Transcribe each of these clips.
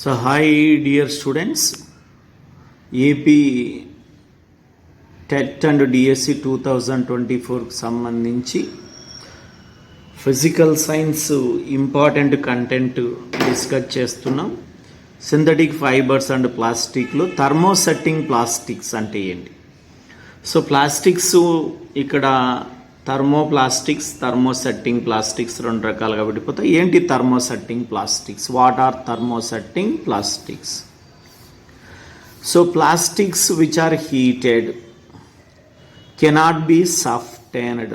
So hi dear students AP TET and DSC two thousand twenty ఫోర్కి సంబంధించి physical science important content discuss చేస్తున్నాం. Synthetic fibres and ప్లాస్టిక్లో thermosetting plastics అంటే ఏంటి? So plastics ఇక్కడ thermoplastics thermosetting plastics రెండు రకాలుగా విడిపోతాయి. ఏంటి thermosetting plastics? What are thermosetting plastics? So plastics which are heated cannot be softened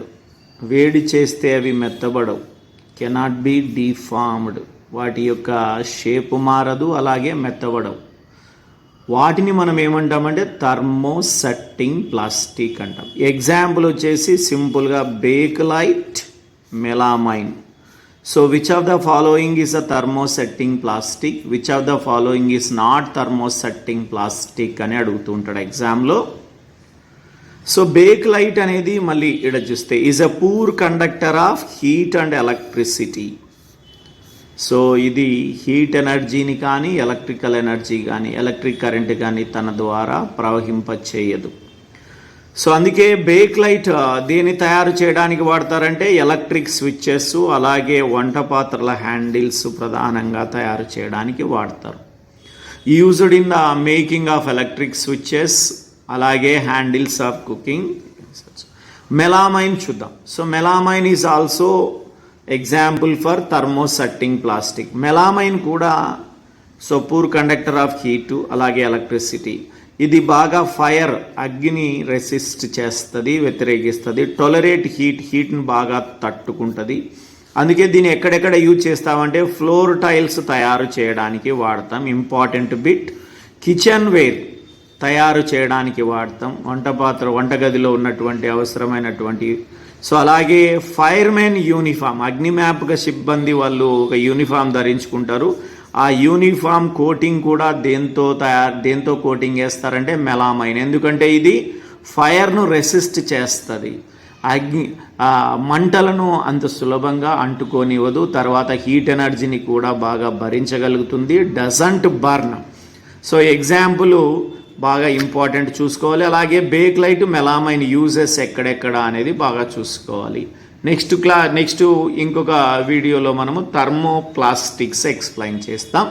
వేడి చేస్తే అవి మెత్తబడవు. కెనాట్ బీ డిఫార్మ్డ్ వాటి యొక్క షేపు మారదు అలాగే మెత్తబడవు. వాటిని మనం ఏమంటామంటే థర్మోసెట్టింగ్ ప్లాస్టిక్ అంటాం. ఎగ్జాంపుల్ వచ్చేసి సింపుల్గా bakelite melamine so which of the following is a thermosetting plastic which of the following is not thermosetting plastic అని అడుగుతూ ఉంటాడు ఎగ్జామ్లో సో బేక్ లైట్ అనేది మళ్ళీ ఇక్కడ చూస్తే is a poor conductor of heat and electricity so ఇది heat ఎనర్జీని కానీ ఎలక్ట్రికల్ ఎనర్జీ కానీ ఎలక్ట్రిక్ కరెంట్ కానీ తన ద్వారా ప్రవహింప చేయదు సో అందుకే బేక్ లైట్ దీన్ని తయారు చేయడానికి వాడతారంటే ఎలక్ట్రిక్ స్విచ్చెస్ అలాగే వంట పాత్రల హ్యాండిల్స్ ప్రధానంగా తయారు చేయడానికి వాడతారు. Used in the making of electric switches అలాగే హ్యాండిల్స్ ఆఫ్ కుకింగ్. మెలామైన్ చూద్దాం. So melamine is also example for thermosetting plastic melamine కూడా so poor conductor of heat అలాగే ఎలక్ట్రిసిటీ ఇది బాగా ఫైర్ అగ్ని రెసిస్ట్ చేస్తుంది వ్యతిరేకిస్తుంది టొలరేట్ హీట్ హీట్ని బాగా తట్టుకుంటుంది. అందుకే దీన్ని ఎక్కడెక్కడ యూజ్ చేస్తామంటే ఫ్లోర్ టైల్స్ తయారు చేయడానికి వాడతాం. ఇంపార్టెంట్ బిట్ కిచెన్ వేర్ తయారు చేయడానికి వాడతాం. వంట పాత్ర వంటగదిలో ఉన్నటువంటి అవసరమైనటువంటి సో అలాగే ఫైర్మెన్ యూనిఫామ్ అగ్నిమాపక సిబ్బంది వాళ్ళు ఒక యూనిఫామ్ ధరించుకుంటారు. ఆ యూనిఫామ్ కోటింగ్ కూడా దేంతో తయారు దేంతో కోటింగ్ వేస్తారంటే మెలామైన్. ఎందుకంటే ఇది ఫైర్ను రెసిస్ట్ చేస్తుంది. అగ్ని మంటలను అంత సులభంగా అంటుకోనివ్వదు. తర్వాత హీట్ ఎనర్జీని కూడా బాగా భరించగలుగుతుంది. Doesn't burn. సో ఎగ్జాంపుల్ బాగా ఇంపార్టెంట్ చూసుకోవాలి. అలాగే బేక్ లైట్ మెలామైన్ యూజెస్ ఎక్కడెక్కడ అనేది బాగా చూసుకోవాలి. నెక్స్ట్ క్లా నెక్స్ట్ ఇంకొక వీడియోలో మనము థర్మో ప్లాస్టిక్స్ ఎక్స్ప్లెయిన్ చేస్తాం.